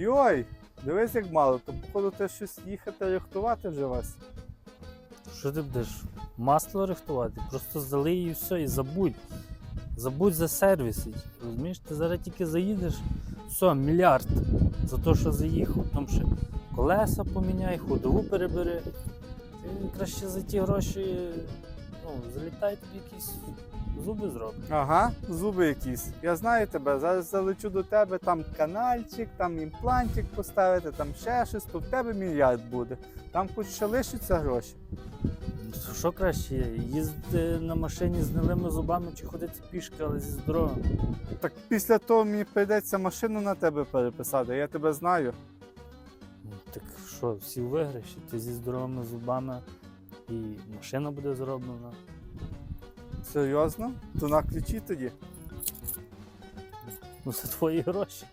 Йой, дивись як мало, то походу ти щось їхати рихтувати вже вас. Що ти будеш? Масло рихтувати? Просто залий і все, і забудь. Забудь за сервіси. Розумієш, ти зараз тільки заїдеш, все, мільярд за те, що заїхав. Там ще колеса поміняй, ходову перебери. Ти краще за ті гроші, ну, залітай тобі якісь зуби зроби. Ага, зуби якісь. Я знаю тебе, зараз залечу до тебе, там канальчик, там імплантик поставити, там ще щось, то в тебе мільярд буде. Там хоч ще лишаться гроші. Що краще, їздити на машині з гнилими зубами чи ходити пішки, але зі здоров'ям? Так після того мені прийдеться машину на тебе переписати, я тебе знаю. Ну, Так що, всі виграші, ти зі здоровими зубами і машина буде зроблена. Серйозно? То на ключі тоді. Ну, це твої гроші.